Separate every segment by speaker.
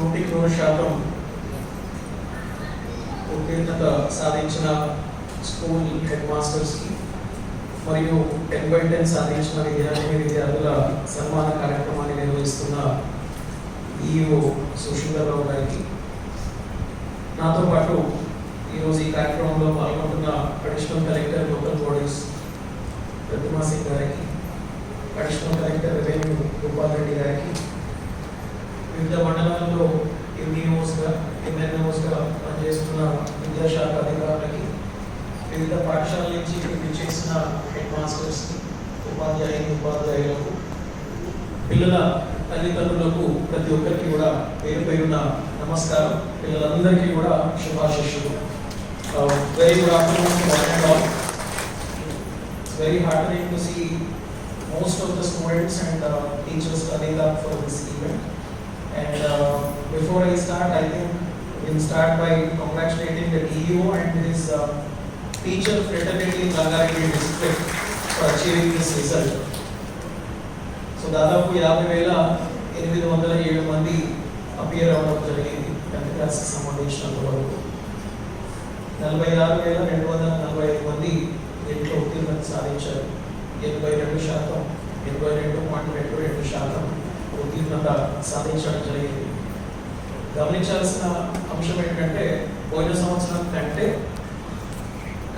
Speaker 1: నూటికి నూరు శాతం ఉత్తీర్ణత సాధించిన స్కూల్ హెడ్ మాస్టర్స్కి మరియు టెన్ బై టెన్ సాధించిన విద్యార్థి విద్యార్థుల సన్మాన కార్యక్రమాన్ని నిర్వహిస్తున్న ఈఓ సుశీందర్రావు గారికి. నాతో పాటు ఈరోజు ఈ కార్యక్రమంలో పాల్గొంటున్న additional collector local bodies Pratima Singh గారికి additional collector revenue Gopal Reddy గారికి వివిధ మండలాల వివిధ పాఠశాలల నుంచి విచ్చేసిన హెడ్ మాస్టర్స్కి ఉపాధ్యాయుని ఉపాధ్యాయులకు పిల్లల తల్లిదండ్రులకు ప్రతి ఒక్కరికి కూడా పేరు పేరున నమస్కారం పిల్లలందరికీ కూడా శుభాశిష్యులు very good afternoon one and all very heartening to see most of the students and uh, teachers coming up for this event. And uh, before I start, I think we'll start by congratulating the DEO and his uh, teacher fraternity in Rangareddy district for achieving this result. So దాదాపు యాభై వేల ఎనిమిది వందల ఏడు మంది appear అవ్వడం జరిగింది. Tenth క్లాస్కి సంబంధించినంత వరకు. నలభై ఆరు వేల రెండు వందల నలభై ఐదు మంది దీంట్లో ఉత్తీర్ణత సాధించారు. ఎనభై రెండు శాతం ఎనభై రెండు పాయింట్ రెండు రెండు శాతం ఉత్తీర్ణత సాధించడం జరిగింది. గమనించాల్సిన అంశం ఏంటంటే పోయిన సంవత్సరం కంటే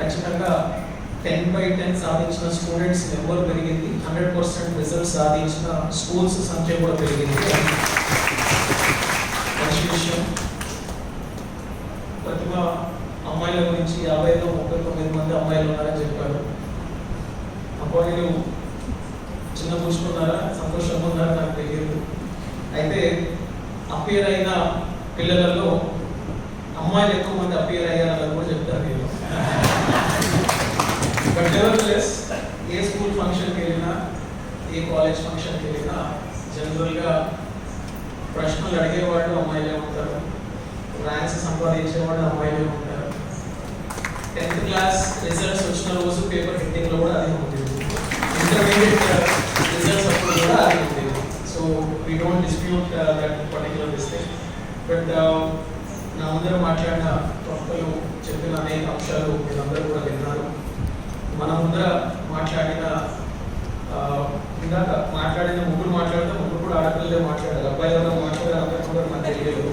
Speaker 1: ఖచ్చితంగా టెన్ బై టెన్ సాధించిన స్టూడెంట్స్ నెంబర్ పెరిగింది. హండ్రెడ్ పర్సెంట్ రిజల్ట్ సాధించిన స్కూల్స్ సంఖ్య కూడా పెరిగింది. మంచి విషయం. ప్రతిభ అమ్మాయిల గురించి యాభైలో ముప్పై తొమ్మిది మంది అమ్మాయిలు ఉన్నారని అప్పుడు అబ్బాయిలు చిన్న పూసుకున్నారా సంతోషంగా ఉన్నారా? నాకు తెలియదు. అయితే అపేర్ అయిన పిల్లలలో అమ్మాయిలు ఎక్కువ మంది అపేర్ అయ్యారని కూడా చెప్తారు నేను బట్ నెవర్లెస్ ఏ స్కూల్ ఫంక్షన్కి వెళ్ళినా ఏ కాలేజ్ ఫంక్షన్కి వెళ్ళినా జనరల్గా ప్రశ్నలు అడిగేవాళ్ళు అమ్మాయిలే ఉంటారు. ర్యాంక్స్ సంపాదించేవాడు అమ్మాయిలే ఉంటారు. టెన్త్ క్లాస్ రిజల్ట్స్ వచ్చిన రోజు పేపర్ హిట్టింగ్లో కూడా అదే ఉంటుంది. ఇంటర్మీడియట్ రిజల్ట్స్ అప్పుడు కూడా అదే ఉంటుంది. So we don't dispute that particular mistake but నా ముందర మాట్లాడిన ప్రముఖులు చెప్పిన అనేక అంశాలు మీరందరూ కూడా విన్నారు. మన ముందర మాట్లాడిన ఇందాక మాట్లాడిన ముగ్గురు మాట్లాడితే ముగ్గురు కూడా ఆడపిల్లలే మాట్లాడారు. అబ్బాయి ఎవరో మాట్లాడారు అబ్బాయి కూడా మన తెలియదు.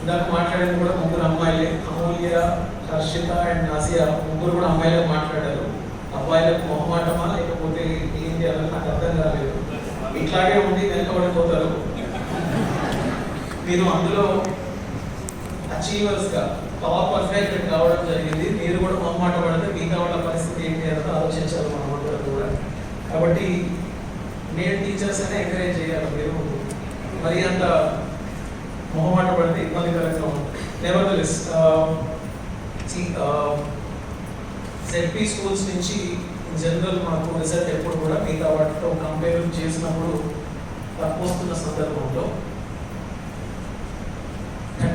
Speaker 1: ఇందాక మాట్లాడిన కూడా ముగ్గురు అమ్మాయిలే. అమూల్య హర్షిత అండ్ నాసియా ముగ్గురు కూడా అమ్మాయిలే మాట్లాడారు. అబ్బాయిలకు మొహమాటమా లేకపోతే ఏం చేయాలని నాకు అర్థం కాలేదు. ఇట్లాగే ఉండి వెనకబడిపోతారు. మీరు అందులో అచీవర్స్గా టాప్ పర్ఫెక్ట్ కావడం జరిగింది. మీరు కూడా మొహమాట పడితే మిగతా వాళ్ళ పరిస్థితి ఏంటి అనేది ఆలోచించాలి మనం అందరూ కూడా. కాబట్టి నేను టీచర్స్ అనే ఎంకరేజ్ చేయాలి మీరు. మరి అంత మొహమాట పడితే ఇబ్బందికరంగా ఉంది. నెవర్దలెస్ జెడ్పీ స్కూల్స్ నుంచి జనరల్ మాకు రిజల్ట్ ఎప్పుడు కూడా మిగతా వాటితో కంపేర్ చేసినప్పుడు తక్కువ వస్తున్న సందర్భంలో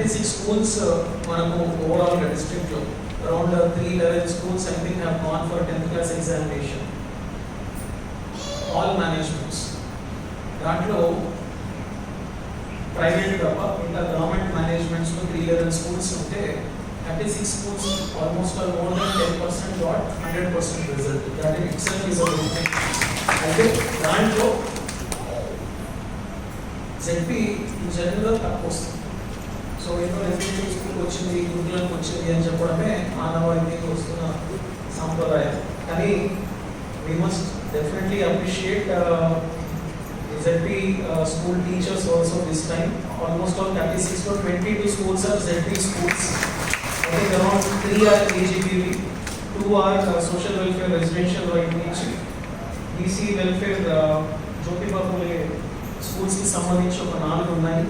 Speaker 1: థర్టీ సిక్స్ స్కూల్స్ మనకు ఓవరాల్ డిస్ట్రిక్ట్లో around three eleven schools I think have gone for tenth class examination all managements దాంట్లో ప్రైవేట్ తప్ప ఇంకా గవర్నమెంట్ మేనేజ్మెంట్స్లో త్రీ లెవెన్ స్కూల్స్ ఉంటే thirty six schools almost all more than ten percent what hundred percent result that itself is అయితే దాంట్లో ZP జనరల్గా తక్కువ వస్తుంది. సో ఎన్నో ఎడ్యుకేషన్ స్కూల్ వచ్చింది గురుకులకు వచ్చింది అని చెప్పడమే ఆనవాయితీకి వస్తున్న సాంప్రదాయం కానీ we must definitely appreciate ZP school teachers also this time almost all thirty సిక్స్లో twenty two schools are ZP schools I around three are KGBV two are social welfare residential వైపు నుంచి బీసీ వెల్ఫేర్ జ్యోతిబాబు స్కూల్స్కి సంబంధించి ఒక నాలుగు ఉన్నాయి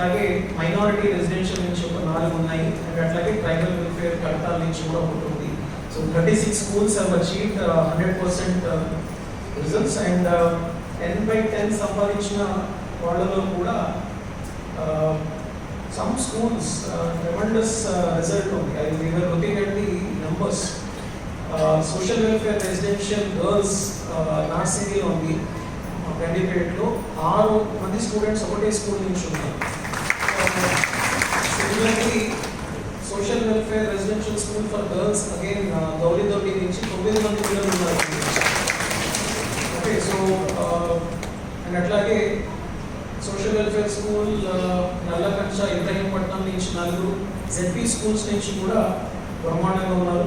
Speaker 1: అట్లాగే minority residential నుంచి ఒక నాలుగు ఉన్నాయి. అండ్ అట్లాగే ట్రైబల్ వెల్ఫేర్ కడతాల నుంచి కూడా ఒకటి ఉంది. So thirty six schools have achieved hundred percent results and ten by ten సంపాదించిన వాళ్ళలో కూడా సమ్ స్కూల్స్ ట్రెమండస్ రిజల్ట్ ఉంది. I we are looking at the numbers social welfare residential girls నార్సిటీలో ఉంది. గండిపేటలో ఆరు మంది స్టూడెంట్స్ ఒకటే స్కూల్ నుంచి ఉన్నారు. Similarly social welfare residential school for girls again Gowri Doddi నుంచి తొమ్మిది మంది పిల్లలు ఉన్నారు. ఓకే సో అండ్ అట్లాగే social welfare school Nallakancha Ibrahimpatnam నుంచి నలుగురు జెడ్పీ స్కూల్స్ నుంచి కూడా బ్రహ్మాండంగా ఉన్నారు.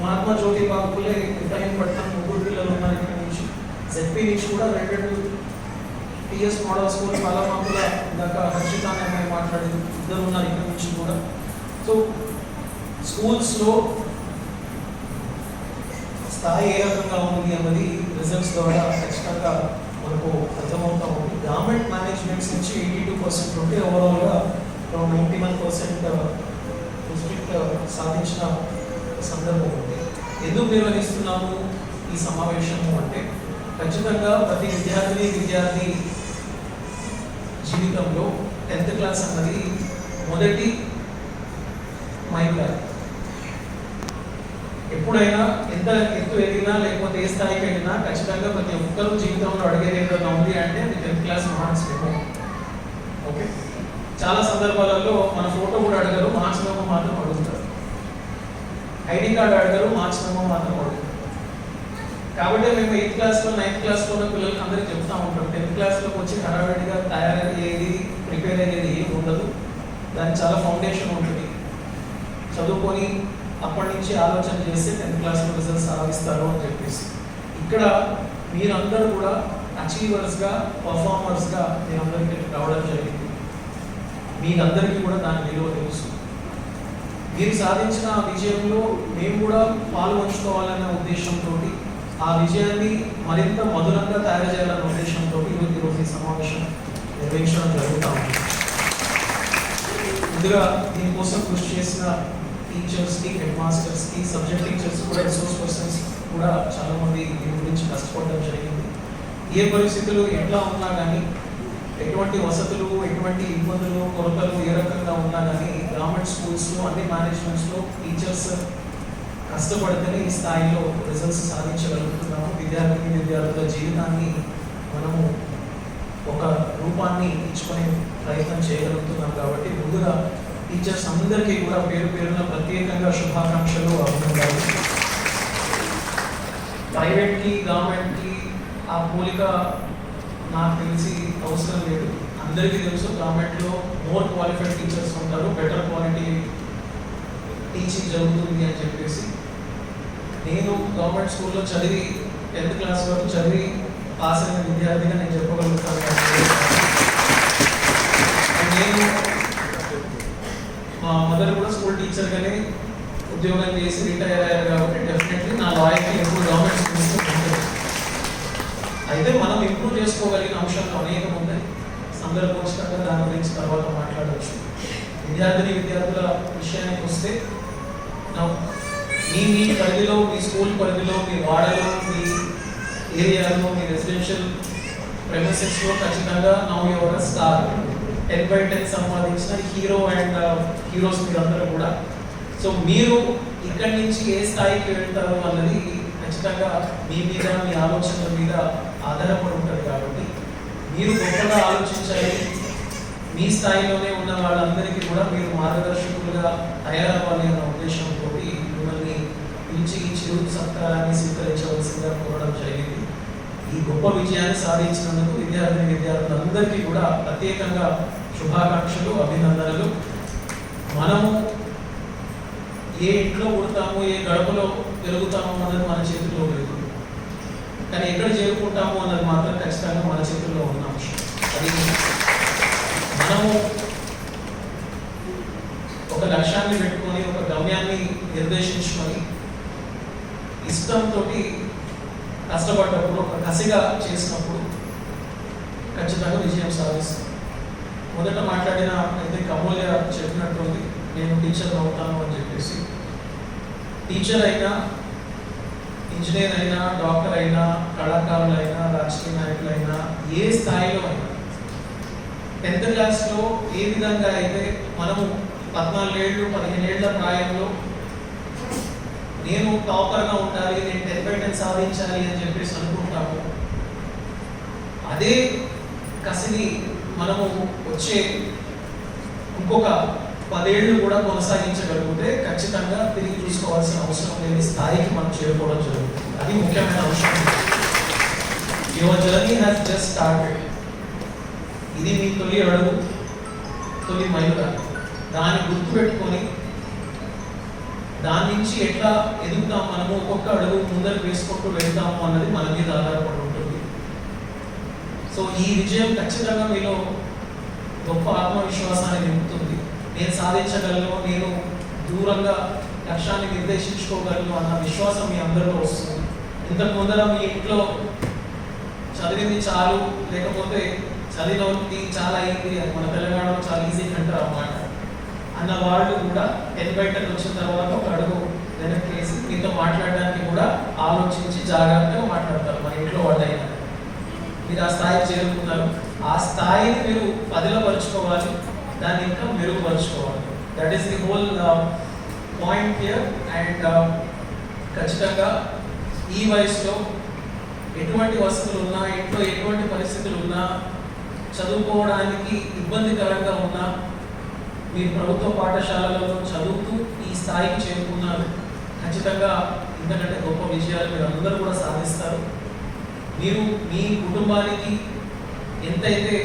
Speaker 1: మహాత్మా జ్యోతి బాబులే ఇబ్రహీంపట్నం ముగ్గురు పిల్లలు ఉన్నారు ఇక్కడ నుంచి. జెడ్పీ నుంచి కూడా రెండు పిఎస్ మోడల్ స్కూల్ పాలమాకుల ఇందాక హర్షిత అనే అమ్మాయి మాట్లాడింది. ఇద్దరు ఉన్నారు ఇక్కడ నుంచి కూడా. సో స్కూల్స్లో స్థాయి ఏ రకంగా ఉంది అన్నది రిజల్ట్స్ ద్వారా ఖచ్చితంగా మనకు అర్థమవుతా ఉంది. గవర్నమెంట్ మేనేజ్మెంట్స్ నుంచి ఎయిటీ టూ పర్సెంట్ ఉంటే ఓవరాల్గా నైంటీ వన్ పర్సెంట్ డిస్ట్రిక్ట్ సాధించిన సందర్భం ఉంది. ఎందుకు నిర్వహిస్తున్నాము ఈ సమావేశము అంటే ఖచ్చితంగా ప్రతి విద్యార్థిని విద్యార్థి జీవితంలో టెన్త్ క్లాస్ అన్నది మొదటి మైండ్ ఎప్పుడైనా ఎంత ఎత్తు ఎదిగినా లేకపోతే ఏ స్థాయికి వెళ్ళినా ఖచ్చితంగా ప్రతి ఒక్కరు జీవితంలో అడిగేది ఏదైనా ఉంది అంటే అది టెన్త్ క్లాస్ మార్క్స్ ఓకే? చాలా సందర్భాలలో మన ఫోటో కూడా అడగరు మార్క్స్ నెంబర్ మాత్రం అడుగుతారు. ఐడి కార్డు అడగరు మార్క్స్ నెంబర్ మాత్రం అడుగుతారు. కాబట్టి మేము ఎయిత్ క్లాస్లో నైన్త్ క్లాస్లో ఉన్న పిల్లలకి అందరికీ చెప్తా ఉంటాం. టెన్త్ క్లాస్లోకి వచ్చి హడావిడిగా తయారయ్యేది ప్రిపేర్ అయ్యేది ఏమి ఉండదు. దానికి చాలా ఫౌండేషన్ ఉంటుంది. చదువుకొని అప్పటి నుంచి ఆలోచన చేసి టెన్త్ క్లాస్లో రిజల్ట్స్ సాధిస్తారు అని చెప్పేసి. ఇక్కడ మీరందరూ కూడా అచీవర్స్గా పర్ఫార్మర్స్గా మీరందరికీ రావడం జరిగింది. మీరందరికీ కూడా దాని విలువ తెలుసు. మీరు సాధించిన విజయంలో మేము కూడా పాలు పంచుకోవాలన్న ఉద్దేశంతో ఆ విజయాన్ని మరింత మధురంగా తయారు చేయాలన్న ఉద్దేశంతో ఈరోజు ఈరోజు ఈ సమావేశం నిర్వహించడం జరుగుతా ఉంది. ముందుగా దీనికోసం కృషి చేసిన టీచర్స్కి హెడ్ మాస్టర్స్కి సబ్జెక్ట్ టీచర్స్ కూడా రిసోర్స్ పర్సన్స్ కూడా చాలామంది దీని గురించి కష్టపడడం జరిగింది. ఏ పరిస్థితులు ఎట్లా ఉన్నా కానీ ఎటువంటి వసతులు ఎటువంటి ఇబ్బందులు కొరతలు ఏ రకంగా ఉన్నా కానీ గవర్నమెంట్ స్కూల్స్లో అన్ని మేనేజ్మెంట్స్లో టీచర్స్ కష్టపడితేనే ఈ స్థాయిలో రిజల్ట్స్ సాధించగలుగుతున్నాము. విద్యార్థి విద్యార్థుల జీవితాన్ని మనము ఒక రూపాన్ని ఇచ్చుకునే ప్రయత్నం చేయగలుగుతున్నాం కాబట్టి ముందుగా టీచర్స్ అందరికీ కూడా పేరు పేరున ప్రత్యేకంగా శుభాకాంక్షలు అభినందనలు. ప్రైవేట్కి గవర్నమెంట్కి ఆ పోలిక నాకు తెలిసి అవసరం లేదు. అందరికీ తెలుసు గవర్నమెంట్లో మోర్ క్వాలిఫైడ్ టీచర్స్ ఉంటారు బెటర్ క్వాలిటీ టీచింగ్ జరుగుతుంది అని చెప్పేసి నేను గవర్నమెంట్ స్కూల్లో చదివి టెన్త్ క్లాస్ వరకు చదివి పాస్ అయిన విద్యార్థిగా నేను చెప్పగలుగుతాను నేను మా మదర్ కూడా స్కూల్ టీచర్గానే ఉద్యోగం చేసి రిటైర్ అయ్యారు కాబట్టి డెఫినెట్లీ నా లాయల్టీ ఎప్పుడు గవర్నమెంట్ స్కూల్స్ ఉంటుంది అయితే మనం ఇంప్రూవ్ చేసుకోగలిగిన అంశాలు అనేకం ఉన్నాయి సందర్భోచితంగా దాని గురించి తర్వాత మాట్లాడవచ్చు. విద్యార్థిని విద్యార్థుల విషయానికి వస్తే నా- మీ మీ పరిధిలో మీ స్కూల్ పరిధిలో మీ వాడలో మీ ఏరియాలో మీ రెసిడెన్షియల్ ప్రెమిసెస్లో ఖచ్చితంగా now your star ten by ten సంపాదించిన హీరో అండ్ హీరోస్ మీరందరూ కూడా. సో మీరు ఇక్కడి నుంచి ఏ స్థాయికి వెళ్తారు అన్నది ఖచ్చితంగా మీ మీద మీ ఆలోచనల మీద ఆధారపడి ఉంటుంది కాబట్టి మీరు గొప్పగా ఆలోచించాలి. మీ స్థాయిలోనే ఉన్న వాళ్ళందరికీ కూడా మీరు మార్గదర్శకులుగా తయారవ్వాలి అన్న ఉద్దేశం పిలిచి ఈ సత్కారాన్ని స్వీకరించవలసిందిగా కోరడం జరిగింది. ఈ గొప్ప విజయాన్ని సాధించినందుకు విద్యార్థిని విద్యార్థులందరికీ కూడా ప్రత్యేకంగా శుభాకాంక్షలు అభినందనలు. మనము ఏ ఇంట్లో పుడతాము ఏ గడపలో పెరుగుతాము అన్నది మన చేతిలో లేదు. కానీ ఎక్కడ చేరుకుంటాము అన్నది మాత్రం ఖచ్చితంగా మన చేతుల్లో ఉన్న అంశం. అది మనము ఒక లక్ష్యాన్ని పెట్టుకొని ఒక గమ్యాన్ని నిర్దేశించుకొని ఇష్టంతో కష్టపడ్డప్పుడు ఒక కసిగా చేసినప్పుడు ఖచ్చితంగా విజయం సాధిస్తాం. మొదట మాట్లాడిన అయితే కమూల్య చెప్పినట్టుంది నేను టీచర్ అవుతాను అని చెప్పేసి. టీచర్ అయినా ఇంజనీర్ అయినా డాక్టర్ అయినా కళాకారులైనా రాజకీయ నాయకులైనా ఏ స్థాయిలో అయినా టెన్త్ క్లాస్లో ఏ విధంగా అయితే మనము పద్నాలుగేళ్ళు పదిహేనేళ్ళ ప్రాయంలో నేను టాపర్గా ఉండాలి నేను టెన్ బై టెన్ సాధించాలి అని చెప్పేసి అనుకుంటాము. అదే కసిని మనము వచ్చే ఇంకొక పదేళ్ళు కూడా కొనసాగించగలిగితే ఖచ్చితంగా తిరిగి చూసుకోవాల్సిన అవసరం లేని స్థాయికి మనం చేరుకోవడం జరుగుతుంది. అది ముఖ్యమైన అవసరం your journey has just started ఇది మీ తొలి అడుగు తొలి మైలుగా దాన్ని గుర్తుపెట్టుకొని దాని నుంచి ఎట్లా ఎదుగుతాం మనము? ఒక్కొక్క అడుగు ముందరకు వేసుకుంటూ వెళ్తాము అన్నది మన మీద ఆధారపడి ఉంటుంది. సో ఈ విజయం ఖచ్చితంగా మీలో గొప్ప ఆత్మవిశ్వాసాన్ని నింపుతుంది. నేను సాధించగలను నేను దూరంగా లక్ష్యాన్ని నిర్దేశించుకోగలను అన్న విశ్వాసం మీ అందరిలో వస్తుంది. ఇంతకు ముందర మీ ఇంట్లో చదివింది చాలు లేకపోతే చదివినది చాలా అయింది అది మన తెలంగాణలో చాలా ఈజీ అంటారు అన్నమాట. అన్న వాళ్ళు కూడా టెన్ వచ్చిన తర్వాత ఒక అడుగు వెనక్కి వేసి మీతో మాట్లాడడానికి కూడా ఆలోచించి జాగ్రత్తగా మాట్లాడతారు మన ఇంట్లో వాళ్ళైనా. మీరు ఆ స్థాయికి చేరుకున్నారు ఆ స్థాయిని మీరు పదిలో పరుచుకోవాలి దాన్ని ఇంకా మెరుగుపరుచుకోవాలి. That is the whole point here and ఖచ్చితంగా ఈ వయసులో ఎటువంటి వసతులు ఉన్నా ఇంట్లో ఎటువంటి పరిస్థితులు ఉన్నా చదువుకోవడానికి ఇబ్బందికరంగా ఉన్నా మీరు ప్రభుత్వ పాఠశాలలో చదువుతూ ఈ స్థాయికి చేరుకున్నారు. ఖచ్చితంగా ఇంతకంటే గొప్ప విజయాలు మీరు అందరూ కూడా సాధిస్తారు. మీరు మీ కుటుంబానికి ఎంతైతే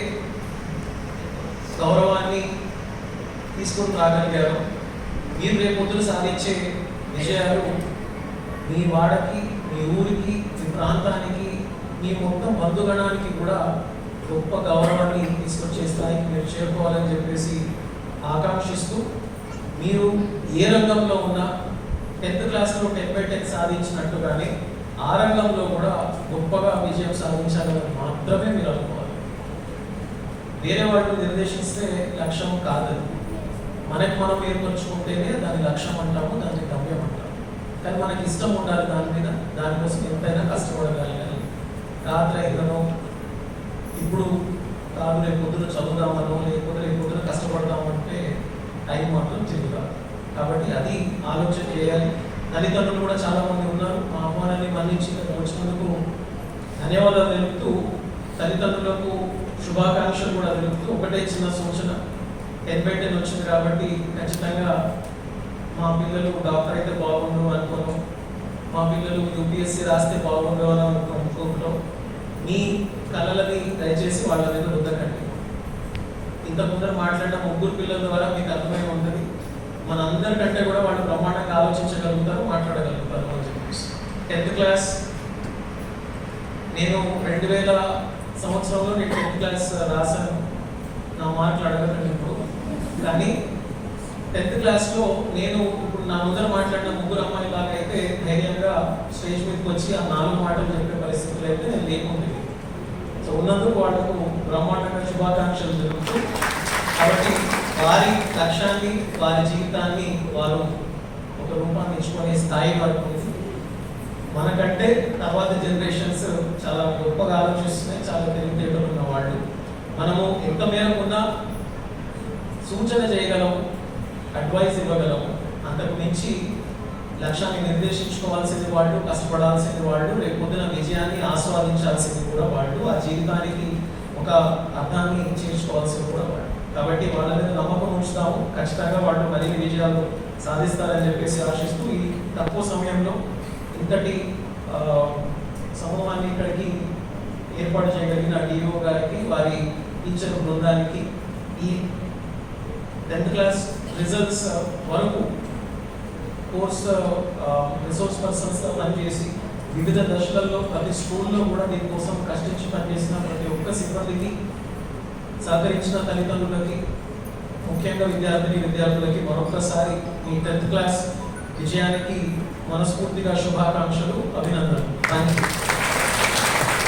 Speaker 1: గౌరవాన్ని తీసుకొని రాగలిగారో మీరు రేపొద్దున సాధించే విజయాలు మీ వాడకి మీ ఊరికి మీ ప్రాంతానికి మీ మొత్తం బంధుగణానికి కూడా గొప్ప గౌరవాన్ని తీసుకొచ్చే స్థాయికి మీరు చేరుకోవాలని చెప్పేసి ఆకాంక్షిస్తూ మీరు ఏ రంగంలో ఉన్నా టెన్త్ క్లాస్లో టెన్ బై టెన్ సాధించినట్టుగానే ఆ రంగంలో కూడా గొప్పగా విజయం సాధించాలని మాత్రమే మీరు అనుకోవాలి. వేరే వాళ్ళు నిర్దేశిస్తే లక్ష్యం కాదు. మనకి మనం ఏర్పరచుకుంటేనే దాని లక్ష్యం అంటాము దాన్ని గమ్యం అంటాము. కానీ మనకి ఇష్టం ఉండాలి దాని మీద దానికోసం ఎంతైనా కష్టపడగలగాలి. రాత్రి ఐదునో ఇప్పుడు కాదు రేపు పొద్దున చదువుదామనో లేకపోతే రేపు పొద్దున కష్టపడదామంటే టైం మాత్రం చెబుతాం కాబట్టి అది ఆలోచన చేయాలి. తల్లిదండ్రులు కూడా చాలామంది ఉన్నారు. మా ఆహ్వానాన్ని మన్నించి వచ్చినందుకు ధన్యవాదాలు తెలుపుతూ తల్లిదండ్రులకు శుభాకాంక్షలు కూడా తెలుపుతూ ఒకటే చిన్న సూచన. టెన్ బై టెన్ వచ్చింది కాబట్టి ఖచ్చితంగా మా పిల్లలు డాక్టర్ అయితే బాగుండు అనుకోను. మా పిల్లలు యూపీఎస్సీ రాస్తే బాగుండు అని అనుకో- మీ కళలని దయచేసి వాళ్ళ మీద రుద్దకండి ఇంత ముందర మాట్లాడిన ముగ్గురు పిల్లల ద్వారా మీకు అర్థమై ఉంటుంది. మనందరికంటే కూడా వాళ్ళు బ్రహ్మాండంగా ఆలోచించగలుగుతారు మాట్లాడగలుగుతారు అని చెప్పేసి. టెన్త్ క్లాస్ నేను రెండు వేల సంవత్సరంలో నేను టెన్త్ క్లాస్ రాశాను. నా మాట్లాడగలను ఇప్పుడు. కానీ టెన్త్ క్లాస్లో నేను ఇప్పుడు నా ముందర మాట్లాడిన ముగ్గురు అమ్మాయి లాగా అయితే ధైర్యంగా స్టేజ్ మీదకి వచ్చి ఆ నాలుగు మాటలు చెప్పే చేసినట్లయితే అయితే నేను సో ఉన్నందుకు వాళ్ళకు బ్రహ్మాండంగా శుభాకాంక్షలు జరుగుతూ కాబట్టి వారి లక్ష్యాన్ని వారి జీవితాన్ని వారు ఒక రూపాన్ని ఇచ్చుకునే స్థాయి వరకు మనకంటే తర్వాత జనరేషన్స్ చాలా గొప్పగా ఆలోచిస్తున్నాయి చాలా తెలివితేటలు ఉన్న వాళ్ళు. మనము ఎంత మేరకు ఉన్నా సూచన చేయగలము అడ్వైస్ ఇవ్వగలము. అంతకు మించి లక్ష్యాన్ని నిర్దేశించుకోవాల్సింది వాళ్ళు కష్టపడాల్సింది వాళ్ళు రేపొద్దున విజయాన్ని ఆస్వాదించాల్సింది కూడా వాళ్ళు ఆ జీవితానికి ఒక అర్థాన్ని చేర్చుకోవాల్సింది కూడా వాళ్ళు. కాబట్టి వాళ్ళ మీద నమ్మకం ఉంచుతాము. ఖచ్చితంగా వాళ్ళు మరిన్ని విజయాలు సాధిస్తారని చెప్పేసి ఆశిస్తూ ఈ తక్కువ సమయంలో ఇంతటి సమూహాన్ని ఇక్కడికి ఏర్పాటు చేయగలిగిన డిఓ గారికి వారి టీచర్ బృందానికి ఈ టెన్త్ క్లాస్ రిజల్ట్స్ వరకు కోర్స్ రిసోర్స్ పర్సన్స్గా పనిచేసి వివిధ దశలలో ప్రతి స్కూల్లో కూడా దీనికోసం కష్టించి పనిచేసిన ప్రతి ఒక్క సిబ్బందికి సహకరించిన తల్లిదండ్రులకి ముఖ్యంగా విద్యార్థిని విద్యార్థులకి మరొకసారి మీ టెన్త్ క్లాస్ విజయానికి మనస్ఫూర్తిగా శుభాకాంక్షలు అభినందనలు. Thank you